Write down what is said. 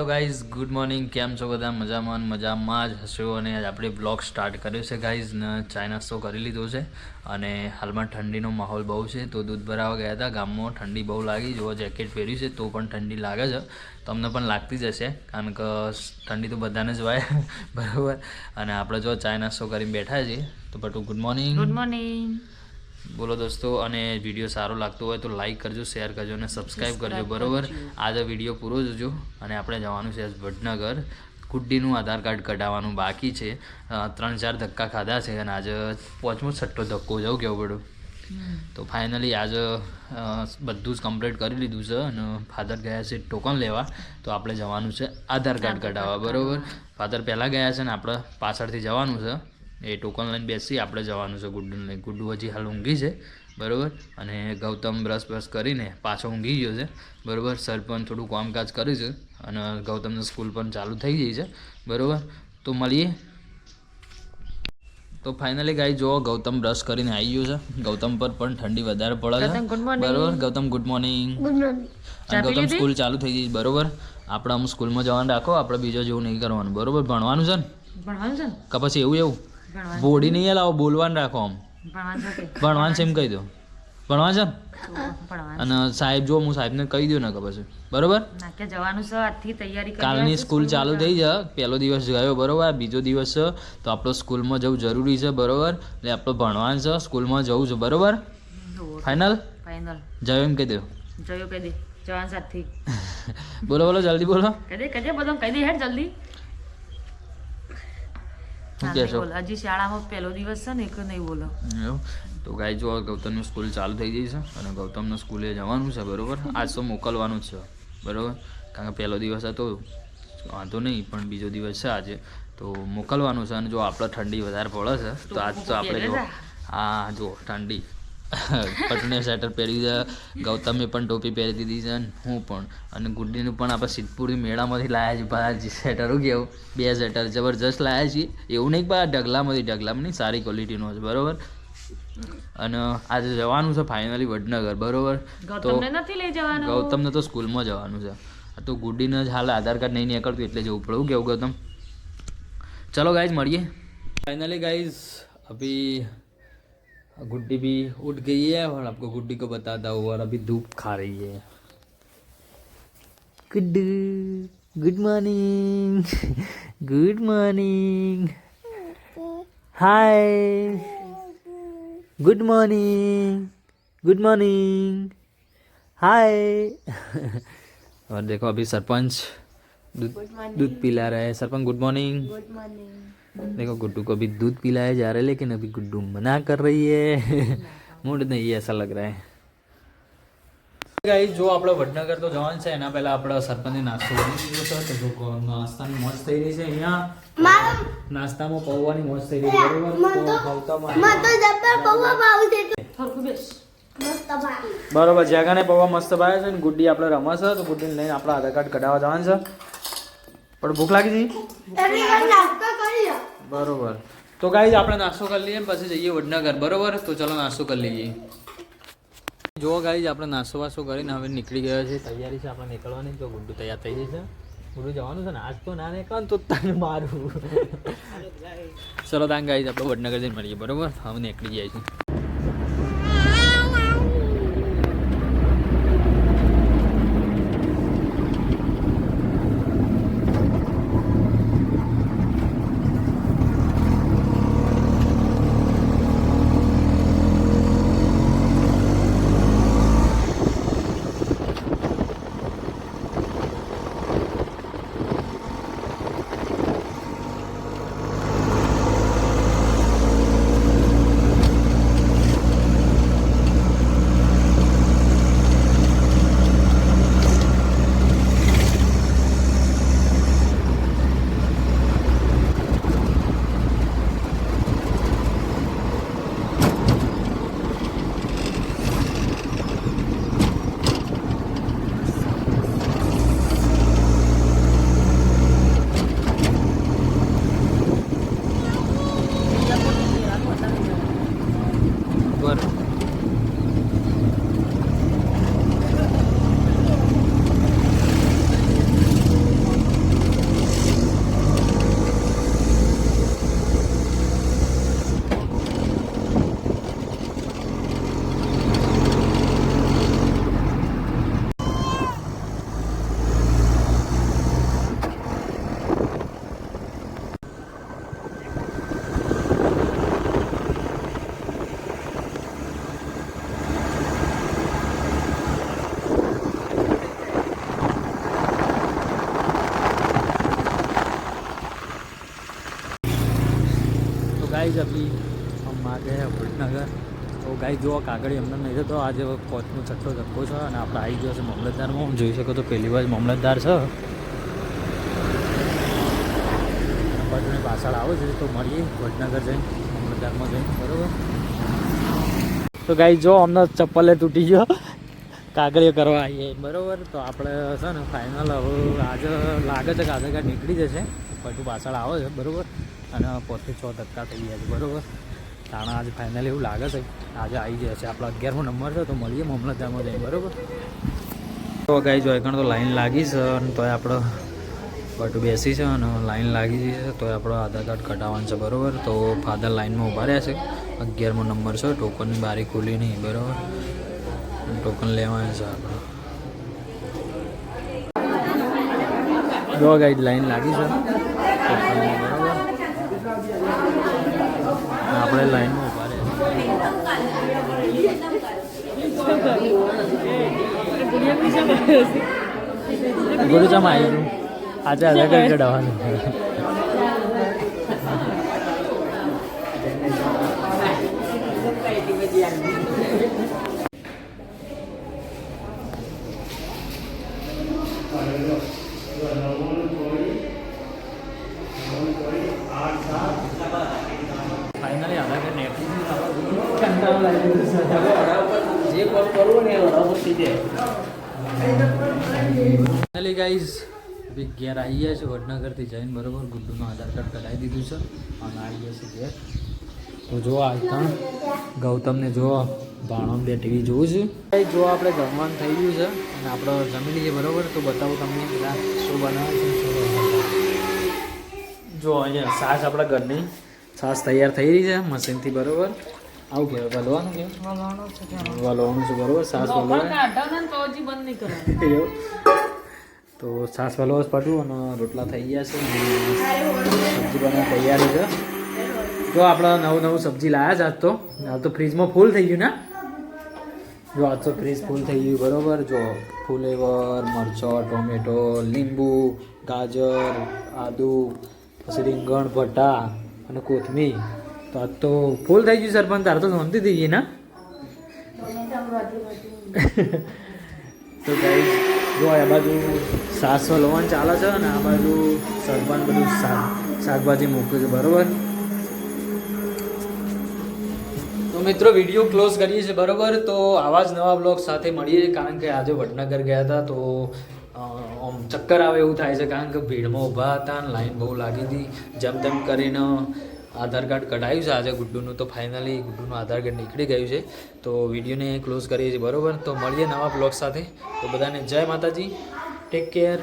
Hello guys good morning કેમ છો બધા? મજામાં મજામાં જ હશો અને આપણે બ્લોગ સ્ટાર્ટ કર્યો છે ગાઈઝ ને નાસ્તો કરી લીધો છે અને હાલમાં ઠંડીનો માહોલ બહુ છે. તો દૂધ ભરાવા ગયા હતા. ગામમાં ઠંડી બહુ લાગી. જો જેકેટ પહેર્યું છે, તો પણ ઠંડી લાગે છે. તમને પણ લાગતી જ હશે, કારણ કે ઠંડી તો બધાને જ વાય બરાબર. અને આપણે જો ચાય નાસ્તો કરીને બેઠા છીએ, તો બટુ ગુડ મોર્નિંગ ગુડ મોર્નિંગ બોલો દોસ્તો અને વીડિયો સારો લાગતો હોય તો લાઈક કરજો શેર કરજો અને સબસ્ક્રાઈબ કરજો બરોબર? આજે વીડિયો પૂરો જોજો અને આપણે જવાનું છે આજ વડનગર. કુડ્ડીનું આધાર કાર્ડ કઢાવવાનું બાકી છે. ત્રણ ચાર ધક્કા ખાધા છે અને આજે પાંચમો છઠ્ઠો ધક્કો જવું કેવું પડ્યું? તો ફાઇનલી આજે બધું જ કમ્પ્લીટ કરી લીધું છે અને ફાધર ગયા છે ટોકન લેવા. તો આપણે જવાનું છે આધાર કાર્ડ કઢાવવા બરાબર? ફાધર પહેલાં ગયા છે ને આપણે પાછળથી જવાનું છે. એ ટોકન લઈને બેસી આપણે જવાનું છે ગુડ્ડુને લઈને. ગુડ્ડુ હજી હાલ ઊંઘી છે બરોબર? અને ગૌતમ બ્રશ બ્રશ કરીને પાછો ઊંઘી ગયો છે બરોબર? સર પણ થોડું કામકાજ કર્યું છે અને ગૌતમની સ્કૂલ પણ ચાલુ થઈ ગઈ છે બરોબર? તો મળીએ. તો ફાઇનલી ગાઈ જો ગૌતમ બ્રશ કરીને આવી ગયો છે. ગૌતમ પર પણ ઠંડી વધારે પડે છે. બરોબર? Gautam good morning Gautam school ચાલુ થઈ ગઈ છે, બરોબર? આપણે આમ સ્કૂલમાં જવાનું રાખો આપણે બીજો જેવું નહીં કરવાનું બરોબર? ભણવાનું છે ને? ભણવાનું છે કે પછી એવું એવું? બોડી નહીં લાવો બોલવાનું રાખો આમ. ભણવાનું છે એમ કહી દો. ભણવાનું છે? અને સાહેબ જો હું સાહેબને કહી દઉં ને ખબર છે બરોબર જવાનું છે આજથી તૈયારી કાલની સ્કૂલ ચાલુ થઈ છે. પહેલો દિવસ ગયો બરોબર? બીજો દિવસ છે તો આપણો સ્કૂલમાં જવું જરૂરી છે બરોબર? એટલે આપણો ભણવાનું છે સ્કૂલમાં જવું છે બરોબર? ફાઇનલ ફાઇનલ જયો એમ કહી દો. જયો કહી દે. જવાન સાથી બોલો બોલો જલ્દી બોલો. કહી દે કહી દે બધો કહી દે હેડ જલ્દી શું ના, કહેશો? નહીં બોલો. હજી શાળામાં પહેલો દિવસ છે ને એક નહીં બોલો. તો ગાય જો ગૌતમની સ્કૂલ ચાલુ થઈ ગઈ છે અને ગૌતમને સ્કૂલે જવાનું છે બરોબર? આજ તો મોકલવાનું છે બરોબર? કારણ કે પહેલો દિવસ હતો વાંધો નહીં પણ બીજો દિવસ છે આજે. તો મોકલવાનું છે અને જો આપણે ઠંડી વધારે પડે છે તો આજ તો આપણે જો હા જો ઠંડી. પટુને સ્વેટર પહેરી છે. ગૌતમે પણ ટોપી પહેરી દીધી છે અને હું પણ. અને ગુડ્ડીનું પણ આપણે સિદ્ધપુરી મેળામાંથી લાયા છીએ. ભાઈ સ્વેટરો કેવું બે સ્વેટર જબરજસ્ત લાયા છીએ. એવું નહીં ભાઈ ઢગલામાંથી ઢગલામાં નહીં સારી ક્વોલિટીનો છે. બરાબર? અને આજે જવાનું છે ફાઇનલી વડનગર. બરાબર? તો ગૌતમને તો સ્કૂલમાં જવાનું છે. તો ગુડ્ડીને જ હાલ આધાર કાર્ડ નહીં નીકળતું એટલે જવું પડ્યું કેવું ગૌતમ? ચલો ગાઈઝ મળીએ. ફાઇનલી ગાઈઝ અભી गुड्डी भी उठ गई है और आपको गुड्डी को बताता हूँ और अभी धूप खा रही है Guddu good morning good morning hi good morning good morning hi और देखो अभी सरपंच दूध दूध पिला रहे हैं sarpanch good morning good morning देखो गुड्डू को अभी दूध पिलाया जा रहा है लेकिन अभी गुड्डू मना कर रही है मूड नहीं ऐसा लग रहा है ગાઈ જો આપણે વડનગર તો જવાનું છે એના પહેલા આપણે સરપંચને નાસ્તો કરી દીધો છે તો જો નાસ્તાની મોજ થઈ રહી છે અહીંયા નાસ્તામાં પૌવાની મોજ થઈ રહી છે બરોબર તો ગૌતમ સરખું બેસ બરોબર જ્યાગાને પૌવા મસ્ત ભાવે છે ને ગુડ્ડી આપણે રમે છે તો ગુડ્ડીને લઈને આપણે આધાર કાર્ડ કઢાવવા જવાનું છે પણ ભૂખ લાગી હતી બરોબર. તો ગાઈઝ આપણે નાસ્તો કરી લઈએ પછી જઈએ વડનગર. બરોબર? તો ચલો નાસ્તો કરી લઈએ. જો ગાઈઝ આપણે નાસ્તો વાસ્તો કરીને હવે નીકળી ગયા છે તૈયારી છે આપણે નીકળવાની. તો ગુડ્ડુ તૈયાર થઈ જશે ગુડ્ડુ જવાનું છે ને? આજ તો ના નીકળે તો તને મારું. ચલો તાંગ ગાઈઝ આપણે વડનગર જઈને મળીએ. બરોબર? હવે નીકળી જાય છે ઘર ગાઈ જુઓ, કાગળ એમને નહીં થતો. આજે કોચનો છઠ્ઠો ધક્કો છે અને આપણે આવી ગયો છે મામલતદારમાં. જોઈ શકો તો પહેલી વાર મામલતદાર છે. બાજુની પાછળ આવે છે, તો મળીએ વડનગર જઈને, મામલતદારમાં જઈને, બરાબર? તો ગાઈ જો અમને ચપ્પલે તૂટી ગયો. કાગળીઓ કરવા આવીએ. બરાબર? તો આપણે છે ને ફાઇનલ હવે આજે લાગે છે કે આધાર કાર્ડ નીકળી જશે. પટુ પાછળ આવે છે, બરાબર? અને પોતે છ ધક્કા થઈ ગયા છે, બરાબર? તાણા આજે ફાઇનલ એવું લાગે છે. આજે આવી ગયા છે. આપણો અગિયારમો નંબર છે, તો મળીએ મામલતદારમાં જઈને બરાબર? તો ગાઈ કારણ તો લાઈન લાગી છે અને તોય આપણે બટુ બેસી છે અને લાઈન લાગી છે, તોય આપણો આધાર કાર્ડ કઢાવવાનું છે, બરાબર? તો ફાધર લાઈનમાં ઊભા રહ્યા છે. અગિયારમો નંબર છે ટોકનની બારી ખુલી નહીં, બરાબર? ટોકન લેવાનું છે આપણે જો ગાઈડ લાઈન લાગી છે. આપણે લાઈનમાં ઊભા રહ્યા ગુરુ ચમ આવી આજે અલગ કાર્ડ કઢાવવાનું ફાઇનલી આધાર કાર્ડ જે કોલ કરવો ને એ બરાબર થઈ જાય ફાઇનલી ગાઈઝ બી ઘેર આવી ગયા છે વડનગરથી જઈને, બરોબર? ગુડ્ડુનું આધાર કાર્ડ કઢાવી દીધું છે. અને આવી ગયા છે ઘેર. તો જો આજતા ગૌતમને જો ભાણો બે ટીવી જોવું છું. જો આપણે જમવાનું થઈ ગયું છે અને આપણે જમી લઈએ, બરોબર? તો બતાવું તમને બધા શું બનાવે છે. જો અહીંયા સાસ આપણા ઘરની. છાશ તૈયાર થઈ રહી છે મશીનથી બરોબર. આવું કહેવાય વલવાનું કે વલવાનું છે બરોબર છાશ વલવાય. તો છાસ વલવા પાટું અને રોટલા થઈ ગયા છે. સબ્જી બનાવવા તૈયારી છે. જો આપણે નવું નવું સબ્જી લાવ્યા છે આજ તો. હાલ તો ફ્રીજમાં ફૂલ થઈ ગયું ને? જો આજ તો ફ્રીજ ફૂલ થઈ ગયું બરોબર. જો ફુલેવર મરચો ટોમેટો લીંબુ ગાજર આદુ પછી રીંગણ ભટા અને કોથમીર. તો આજ તો ફૂલ થઈ ગયું સરપંચ, તારે તો શાંતિ થઈ ગઈ ના? તો ગાઈસ જો આ બાજુ સાસો લોન ચાલે છે અને આ બાજુ સરપંચ બધું શાક, શાકભાજી મૂક્યું છે, બરોબર? તો મિત્રો વીડિયો ક્લોઝ કરીએ છીએ, બરોબર? તો આવા જ નવા બ્લોગ સાથે મળીએ, કારણ કે આજે વડનગર ગયા હતા, તો આમ ચક્કર આવે એવું થાય છે, કારણ કે ભીડમાં ઊભા હતા અને લાઈન બહુ લાગી હતી. જેમ તેમ કરીને આધાર કાર્ડ કઢાયું છે આજે ગુડ્ડુનું, તો ફાઇનલી ગુડ્ડુનું આધાર કાર્ડ નીકળી ગયું છે. તો વિડીયોને ક્લોઝ કરીએ છીએ, બરોબર? તો મળીએ નવા બ્લોગ સાથે. તો બધાને જય માતાજી. Take care